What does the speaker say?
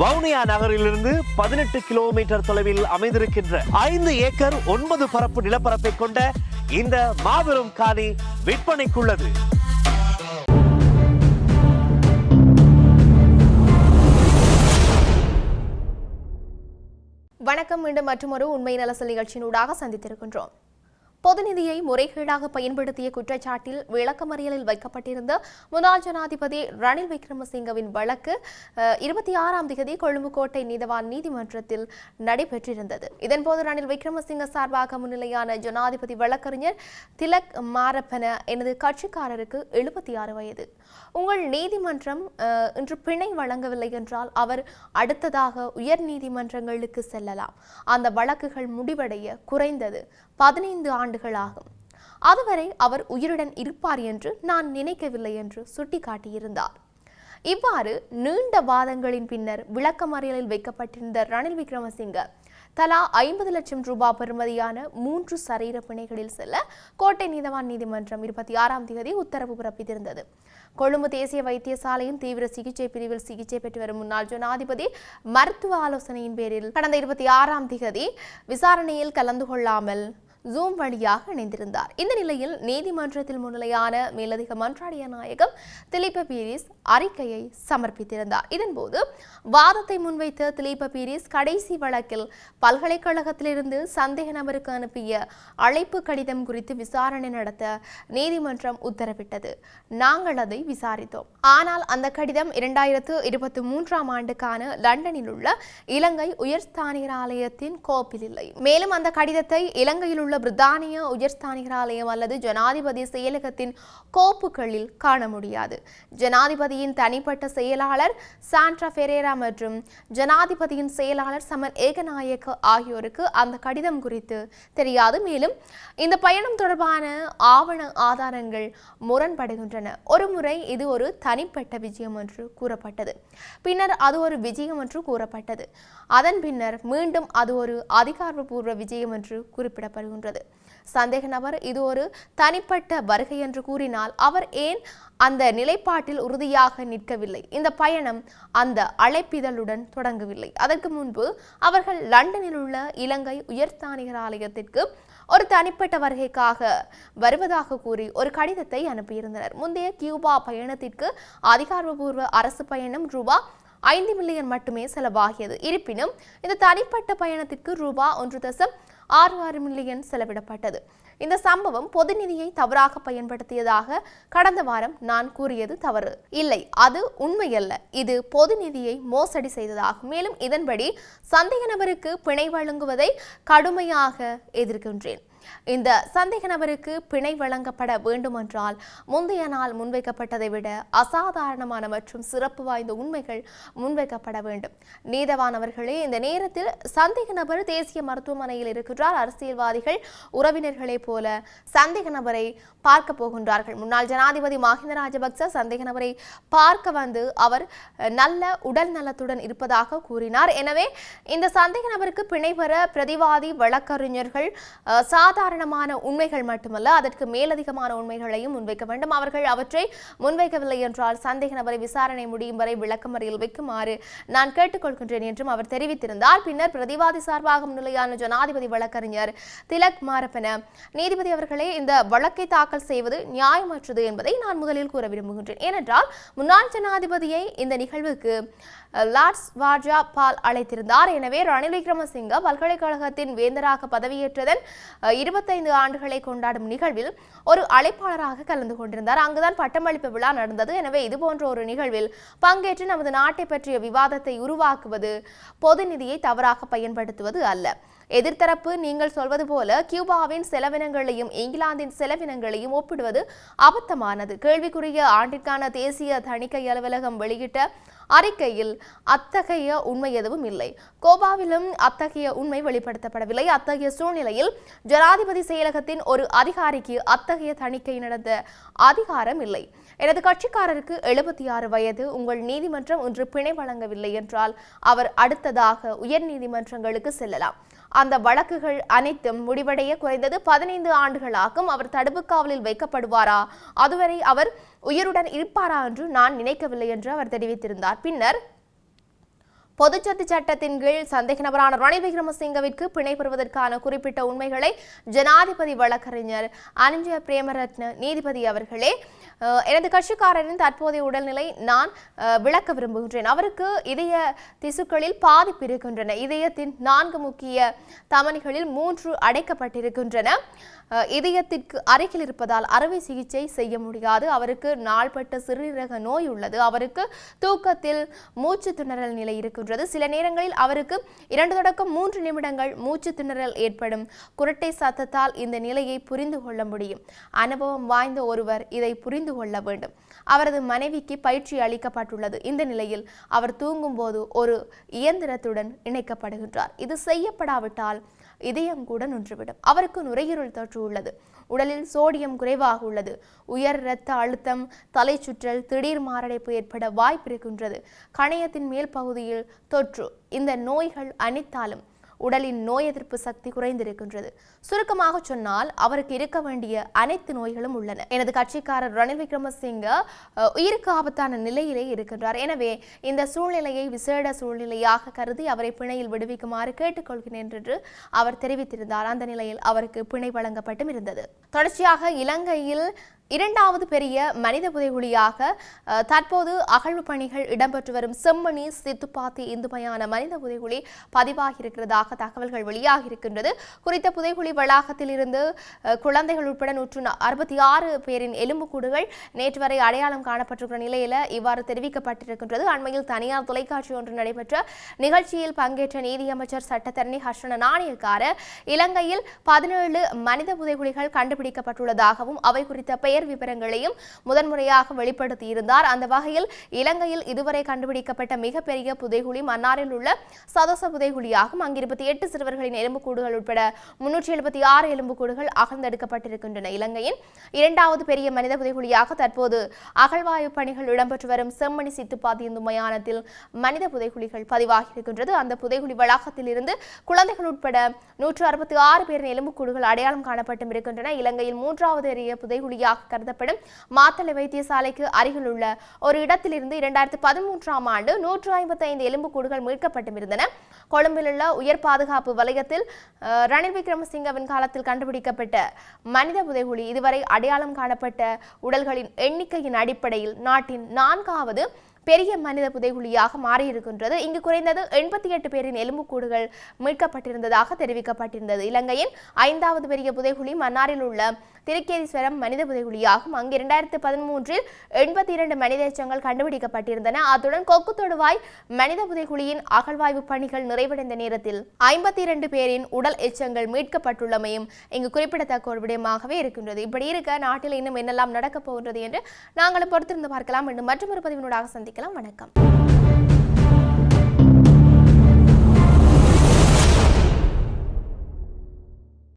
வவுனியா நகரிலிருந்து பதினெட்டு கிலோமீட்டர் தொலைவில் அமைந்திருக்கின்ற ஐந்து ஏக்கர் ஒன்பது பரப்பு நிலப்பரப்பை கொண்ட இந்த மாபெரும் காணி விற்பனைக்குள்ளது. வணக்கம் மீண்டும் மற்றொரு உண்மை நலசல் நிகழ்ச்சியினூடாக சந்தித்திருக்கின்றோம். பொது நிதியை முறைகேடாக பயன்படுத்திய குற்றச்சாட்டில் விளக்கமறியலில் வைக்கப்பட்டிருந்த முன்னாள் ஜனாதிபதி ரணில் விக்ரமசிங்கவின் வழக்கு இருபத்தி ஆறாம் தேதி கொழும்பு கோட்டை நீதவான் நீதிமன்றத்தில் நடைபெற்றிருந்தது. இதன்போது ரணில் விக்ரமசிங்க சார்பாக முன்னிலையான ஜனாதிபதி வழக்கறிஞர் திலக் மாரப்பன எனது கட்சிக்காரருக்கு எழுபத்தி ஆறு வயது. உங்கள் நீதிமன்றம் அஹ், இன்று பிணை வழங்கவில்லை என்றால் அவர் அடுத்ததாக உயர் நீதிமன்றங்களுக்கு செல்லலாம். அந்த வழக்குகள் முடிவடைய குறைந்தது பதினைந்து ஆண்டு ஆண்டுகளாகும். அதுவரை அவர் உயிருடன் இருப்பார் என்று நான் நினைக்கவில்லை என்று சுட்டிக்காட்டியிருந்தார். இவ்வாறு நீண்ட வாதங்களின் பின்னர் விளக்கமறியலில் வைக்கப்பட்டிருந்த ரணில் விக்ரமசிங்க தலா ஐம்பது லட்சம் ரூபாய் பெறுமதியான மூன்று சரீர பிணைகளில் செல்ல கோட்டை நீதவான் நீதிமன்றம் இருபத்தி ஆறாம் தேதி உத்தரவு பிறப்பித்திருந்தது. கொழும்பு தேசிய வைத்தியசாலையின் தீவிர சிகிச்சை பிரிவில் சிகிச்சை பெற்று வரும் முன்னாள் ஜனாதிபதி மருத்துவ ஆலோசனையின் பேரில் கடந்த இருபத்தி ஆறாம் தேதி விசாரணையில் கலந்து கொள்ளாமல் ஜூம் வழியாக இணைந்திருந்தார். இந்த நிலையில் நீதிமன்றத்தில் முன்னிலையான மேலதிக மன்றாடிய நாயகம் திலீப பீரிஸ் அறிக்கையை சமர்ப்பித்திருந்தார். இதன்போது வாதத்தை முன்வைத்த திலீப பீரிஸ் கடைசி வழக்கில் பல்கலைக்கழகத்திலிருந்து சந்தேக நபருக்கு அனுப்பிய அழைப்பு கடிதம் குறித்து விசாரணை நடத்த நீதிமன்றம் உத்தரவிட்டது. நாங்கள் அதை விசாரித்தோம். ஆனால் அந்த கடிதம் இரண்டாயிரத்து இருபத்தி மூன்றாம் ஆண்டுக்கான லண்டனில் உள்ள இலங்கை உயர்ஸ்தானிகர் ஆலயத்தின் கோப்பில் இல்லை. மேலும் அந்த கடிதத்தை இலங்கையில் உள்ள பிரித்தானிய உயர்ஸ்தானிகராலயம் அல்லது ஜனாதிபதி செயலகத்தின் கோப்புகளில் காண முடியாது. ஜனாதிபதியின் தனிப்பட்ட செயலாளர் சாண்ட்ரா ஃபெரேரா மற்றும் ஜனாதிபதியின் செயலாளர் சமன் ஏகநாயக்க ஆகியோருக்கு அந்த கடிதம் குறித்து தெரியாது. மேலும் இந்த பயணம் தொடர்பான ஆவண ஆதாரங்கள் முரண்படுகின்றன. ஒரு முறை இது ஒரு தனிப்பட்ட விஜயம் என்று கூறப்பட்டது. பின்னர் அது ஒரு விஜயம் என்று கூறப்பட்டது. அதன் பின்னர் மீண்டும் அது ஒரு அதிகாரப்பூர்வ விஜயம் என்று குறிப்பிடப்படுகின்றது சந்தேக நபர் இது ஒரு தனிப்பட்ட வருகை என்று கூறினால் அவர் ஏன் அந்த நிலைப்பாட்டில் உறுதியாக நிற்கவில்லை? இந்த பயணம் அந்த அழைப்பிதழுடன் தொடங்கவில்லை. அதற்கு முன்பு அவர்கள் லண்டனில் உள்ள இலங்கை உயர்ஸ்தானிகர் ஆலயத்திற்கு ஒரு தனிப்பட்ட வருகைக்காக வருவதாக கூறி ஒரு கடிதத்தை அனுப்பியிருந்தனர். முந்தைய கியூபா பயணத்திற்கு அதிகாரப்பூர்வ அரசு பயணம் ரூபா ஐந்து மில்லியன் மட்டுமே செலவாகியது. இருப்பினும் இந்த தனிப்பட்ட பயணத்திற்கு ரூபா ஒன்று தசம் ஆறு ஆறு மில்லியன் செலவிடப்பட்டது. இந்த சம்பவம் பொது நிதியை தவறாக பயன்படுத்தியதாக கடந்த வாரம் நான் கூறியது தவறு. இல்லை அது உண்மையல்ல. இது பொது நிதியை மோசடி செய்ததாகும் மேலும் இதன்படி சந்தேக நபருக்கு பிணை வழங்குவதை கடுமையாக எதிர்க்கின்றேன். இந்த சந்தேக நபருக்கு பிணை வழங்கப்பட வேண்டுமென்றால் முந்தைய நாள் முன்வைக்கப்பட்டதை விட அசாதாரணமான மற்றும் சிறப்பு வாய்ந்த உண்மைகள் முன்வைக்கப்பட வேண்டும். நீதவானவர்களே இந்த நேரத்தில் சந்தேக நபர் தேசிய மருத்துவமனையில் இருக்கின்றார். அரசியல்வாதிகள் உறவினர்களைப் போல சந்தேக நபரை பார்க்க போகின்றார்கள். முன்னாள் ஜனாதிபதி மஹிந்த ராஜபக்ச சந்தேக நபரை பார்க்க வந்து அவர் நல்ல உடல் நலத்துடன் இருப்பதாக கூறினார். எனவே இந்த சந்தேக நபருக்கு பிணை பெற பிரதிவாதி வழக்கறிஞர்கள் சாத சாதாரணமான உண்மைகள் மட்டுமல்ல அதற்கு மேலதிகமான உண்மைகளையும் முன்வைக்க வேண்டும். அவர்கள் அவற்றை முன்வைக்கவில்லை என்றால் சந்தேக நபரை விசாரணை முடியும் வரை விளக்கமறியல் வைக்குமாறு நான் கேட்டுக்கொள்கின்றேன் என்றும் அவர் தெரிவித்திருந்தார். பின்னர் பிரதிவாதி சார்பாக முன்னிலையான ஜனாதிபதி வழக்கறிஞர் திலக் மாரப்பன நீதிபதி அவர்களே இந்த வழக்கை தாக்கல் செய்வது நியாயமற்றது என்பதை நான் முதலில் கூற விரும்புகின்றேன். ஏனென்றால் முன்னாள் ஜனாதிபதியை இந்த நிகழ்வுக்கு லார்ட்ஸ் வாஜா பால் அழைத்திருந்தார். எனவே ரணில் விக்ரமசிங்க பல்கலைக்கழகத்தின் வேந்தராக பதவியேற்றதன் இருபத்தைந்து ஆண்டுகளை கொண்டாடும் நிகழ்வில் ஒரு அழைப்பாளராக கலந்து கொண்டிருந்தார். அங்குதான் பட்டமளிப்பு விழா நடந்தது. எனவே இது போன்ற ஒரு நிகழ்வில் பங்கேற்று நமது நாட்டை பற்றிய விவாதத்தை உருவாக்குவது பொது நிதியை தவறாக பயன்படுத்துவது அல்ல. எதிர்த்தரப்பு நீங்கள் சொல்வது போல கியூபாவின் செலவினங்களையும் இங்கிலாந்தின் செலவினங்களையும் ஒப்பிடுவது அபத்தமானது. கேள்விக்குரிய ஆண்டிற்கான தேசிய தணிக்கை அலுவலகம் வெளியிட்ட அறிக்கையில் அத்தகைய உண்மை எதுவும் இல்லை. கோபாவிலும் அத்தகைய உண்மை வெளிப்படுத்தப்படவில்லை. அத்தகைய சூழ்நிலையில் ஜனாதிபதி செயலகத்தின் ஒரு அதிகாரிக்கு அத்தகைய தணிக்கை நடந்த அதிகாரம் இல்லை. எனது கட்சிக்காரருக்கு எழுபத்தி ஆறு வயது. உங்கள் நீதிமன்றம் ஒன்று பிணை வழங்கவில்லை என்றால் அவர் அடுத்ததாக உயர் நீதிமன்றங்களுக்கு செல்லலாம். அந்த வழக்குகள் அனைத்தும் முடிவடைய குறைந்தது பதினைந்து ஆண்டுகளாகும் அவர் தடுப்பு காவலில் வைக்கப்படுவாரா? அதுவரை அவர் உயிருடன் இருப்பாரா என்று நான் நினைக்கவில்லை என்று அவர் தெரிவித்திருந்தார். பின்னர் பொதுச்சொத்து சட்டத்தின் கீழ் சந்தேக நபரான ரணில் விக்ரமசிங்கவிற்கு பிணை பெறுவதற்கான குறிப்பிட்ட உண்மைகளை ஜனாதிபதி வழக்கறிஞர் அனுஜ பிரேமரத்ன நீதிபதி அவர்களே எனது கட்சிக்காரரின் தற்போதைய உடல்நிலை நான் விளக்க விரும்புகின்றேன். அவருக்கு இதய திசுக்களில் பாதிப்பு இருக்கின்றன. இதயத்தின் நான்கு முக்கிய தமனிகளில் மூன்று அடைக்கப்பட்டிருக்கின்றன. இதயத்திற்கு அருகில் இருப்பதால் அறுவை சிகிச்சை செய்ய முடியாது. அவருக்கு நாள்பட்ட சிறுநீரக நோய் உள்ளது. அவருக்கு தூக்கத்தில் மூச்சு திணறல் நிலை இருக்கின்றது. சில நேரங்களில் அவருக்கு இரண்டு தொடக்கம் மூன்று நிமிடங்கள் மூச்சு திணறல் ஏற்படும். குரட்டை சத்தத்தால் இந்த நிலையை புரிந்து கொள்ள முடியும். அனுபவம் வாய்ந்த ஒருவர் இதை புரிந்து கொள்ள வேண்டும். அவரது மனைவிக்கு பயிற்சி அளிக்கப்பட்டுள்ளது. இந்த நிலையில் அவர் தூங்கும்போது ஒரு இயந்திரத்துடன் இணைக்கப்படுகின்றார். இது செய்யப்படாவிட்டால் இதயம் கூட நின்றுவிடும். அவருக்கு நுரையீரல் தொற்று உள்ளது. உடலில் சோடியம் குறைவாக உள்ளது. உயர் இரத்த அழுத்தம் தலை சுற்றல் திடீர் மாரடைப்பு ஏற்பட வாய்ப்பு இருக்கின்றது. கணையத்தின் மேல் பகுதியில் தொற்று. இந்த நோய்கள் அனைத்தாலும் உடலின் நோய் எதிர்ப்பு சக்தி குறைந்திருக்கின்றது. சுருக்கமாக சொன்னால் அவருக்கு இருக்க வேண்டிய அனைத்து நோய்களும் உள்ளன. எனது கட்சிக்காரர் ரணில் விக்ரமசிங்க உயிருக்கு ஆபத்தான நிலையிலே இருக்கின்றார். எனவே இந்த சூழ்நிலையை விசேட சூழ்நிலையாக கருதி அவரை பிணையில் விடுவிக்குமாறு கேட்டுக்கொள்கிறேன் என்று அவர் தெரிவித்திருந்தார். அந்த நிலையில் அவருக்கு பிணை வழங்கப்பட்டும் இருந்தது. தொடர்ச்சியாக இலங்கையில் இரண்டாவது பெரிய மனித புதைகுழியாக தற்போது அகழ்வு பணிகள் இடம்பெற்று வரும் செம்மணி சித்துப்பாத்தி இந்துமையான மனித புதைகுழி பதிவாகியிருக்கிறதாக தகவல்கள் வெளியாகியிருக்கின்றது. குறித்த புதைகுழி வளாகத்தில் இருந்து குழந்தைகள் உட்பட நூற்று அறுபத்தி ஆறு பேரின் எலும்புக்கூடுகள் நேற்று வரை அடையாளம் காணப்பட்டிருக்கிற நிலையில் இவ்வாறு தெரிவிக்கப்பட்டிருக்கின்றது. அண்மையில் தனியார் தொலைக்காட்சி ஒன்று நடைபெற்ற நிகழ்ச்சியில் பங்கேற்ற நீதியமைச்சர் சட்டத்தரணி ஹர்ஷன நாணயக்கார இலங்கையில் பதினேழு மனித புதைகுழிகள் கண்டுபிடிக்கப்பட்டுள்ளதாகவும் அவை குறித்த பெயர் விவரங்களையும் முதன்முறையாக வெளிப்படுத்தியிருந்தார். அந்த வகையில் இலங்கையில் இதுவரை கண்டுபிடிக்கப்பட்ட மிகப்பெரிய புதைகுழி மன்னாரில் உள்ள சதோச புதைகுழியாகும். அங்கு இருபத்தி எட்டு சிறுவர்களின் எலும்புக்கூடுகள் உட்பட முன்னூற்றி எழுபத்தி ஆறு எலும்புக்கூடுகள் அகழ்ந்தெடுக்கப்பட்டிருக்கின்றன. இலங்கையின் இரண்டாவது பெரிய மனித புதைகுழியாக தற்போது அகழ்வாய்வு பணிகள் இடம்பெற்று வரும் செம்மணி சித்துப்பாத்தியந்து மயானத்தில் மனித புதைகுழிகள் பதிவாகியிருக்கின்றது. அந்த புதைகுழி வளாகத்தில் இருந்து குழந்தைகள் உட்பட நூற்று அறுபத்தி ஆறு பேரின் எலும்புக்கூடுகள் அடையாளம் காணப்பட்டும் இருக்கின்றன. இலங்கையில் மூன்றாவது பெரிய புதைகுழியாக கருதப்படும். மாத்தளை வைத்தியசாலைக்கு அருகில் உள்ள ஒரு இடத்திலிருந்து இரண்டாயிரத்தி பதிமூன்றாம் ஆண்டு நூற்று ஐம்பத்தி ஐந்து எலும்புக்கூடுகள் மீட்கப்பட்டும் இருந்தன கொழும்பில் உள்ள உயர் பாதுகாப்பு வலயத்தில் ரணில் விக்ரமசிங்கவின் காலத்தில் கண்டுபிடிக்கப்பட்ட மனித புதைகுழி இதுவரை அடையாளம் காணப்பட்ட உடல்களின் எண்ணிக்கையின் அடிப்படையில் நாட்டின் நான்காவது பெரிய மனித புதைகுழியாக மாறியிருக்கின்றது. இங்கு குறைந்தது எண்பத்தி எட்டு பேரின் எலும்புக்கூடுகள் மீட்கப்பட்டிருந்ததாக தெரிவிக்கப்பட்டிருந்தது. இலங்கையின் ஐந்தாவது பெரிய புதைகுழி மன்னாரில் உள்ள திருக்கேதீஸ்வரம் மனித புதைகுழியாகும். அங்கு இரண்டாயிரத்து பதிமூன்றில் எண்பத்தி இரண்டு மனித எச்சங்கள் கண்டுபிடிக்கப்பட்டிருந்தன. அத்துடன் கொக்கு தொடுவாய் மனித புதைகுழியின் அகழ்வாய்வு பணிகள் நிறைவடைந்த நேரத்தில் ஐம்பத்தி இரண்டு பேரின் உடல் எச்சங்கள் மீட்கப்பட்டுள்ளமையும் இங்கு குறிப்பிடத்தக்க ஒரு விடயமாகவே இருக்கின்றது. இப்படி இருக்க நாட்டில் இன்னும் என்னெல்லாம் நடக்கப் போகின்றது என்று நாங்களும் பொறுத்திருந்து பார்க்கலாம். என்று மற்றொரு பதிவினூடாக சந்திக்கலாம். வணக்கம்.